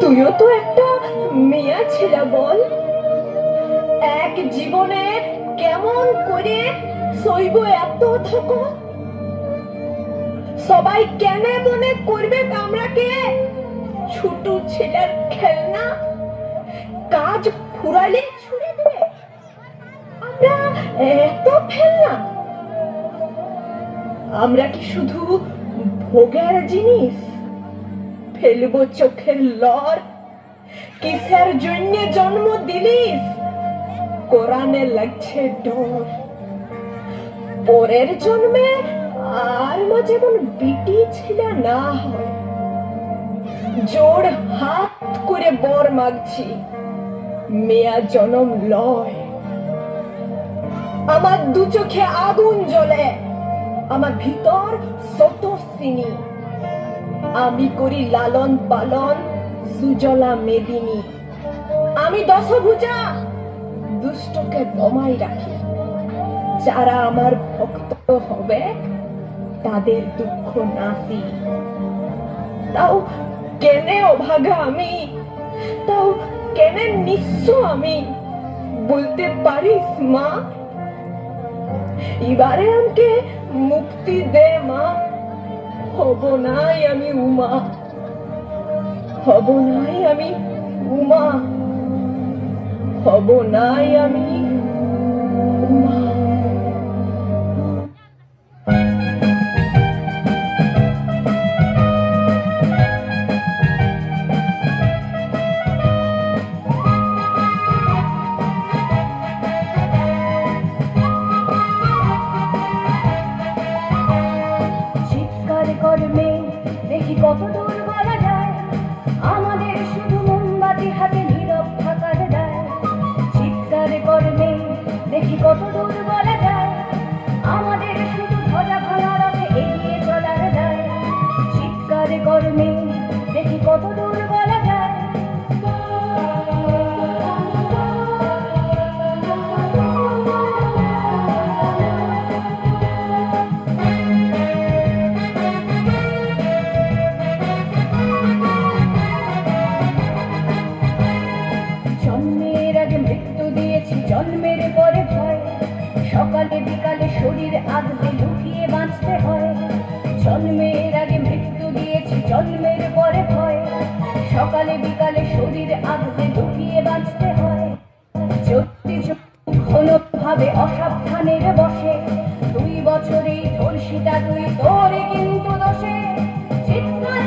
তুইও তো একটা মেয়া ছিল, বল। এক জীবনে কেমন করে সইব এত সবাই মনে করবে ছোট ছেলের খেলনা। কাজ ফুরালে দেবে। আমরা এত ফেলনা আমরা কি শুধু ভোগের জিনিস? ফেলব চোখের লর। কিসের জন্য জন্ম দিলিস? কোরআনে লাগছে ডর। পরের জন্মে আর মা যেমন বিটি ছিল না হয়, জোর হাত করে বর মাগছি, মেয়া জনম লয়। আমার দু চোখে আগুন জ্বলে, আমার ভিতর শত সিনি। আমি করি লালন পালন, সুজলা মেদিনী। আমি দশভুজা, দুষ্টকে দমাই রাখি। যারা আমার ভক্ত হবে, তাদের দুঃখ নাসি। তাও কেনে অভাগা আমি? তাও কেনে নিঃস্ব আমি? বলতে পারিস মা? এবারে আমাকে মুক্তি দে। নাই আমি উমা। হব নাই আমি উমা। হব নাই আমি উমা। কত দূর জন্মের আগে মৃত্যু দিয়েছি, জন্মের পরে ভয়। সকালে, বিকালে শরীর আগলে লুকিয়ে বাঁচতে হয়। জন্মের আগে মৃত্যু দিয়েছি, জন্মের পরে ভয়। সকালে, বিকালে শরীর আগলে লুকিয়ে বাঁচতে হয়। যদি কোনো ভাবে অসাবধানের বসে, দুই বছরেই ধর্ষিতা তুই তোরে কিন্তু দোষে। চিৎকার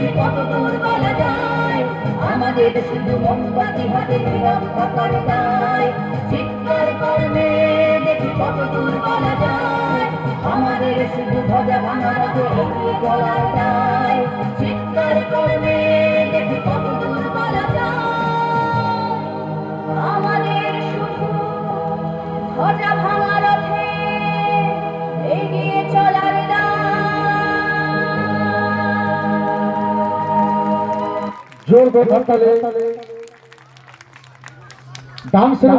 দেখি কত দূর বলা যায়? আমাদের শুধু মোমবাতি হাতে দেখি যায়? আমাদের শুধু ধ্বজা ভাঙা রাখে এগিয়ে চলার দায় জোর করে হরতালে ডান্সের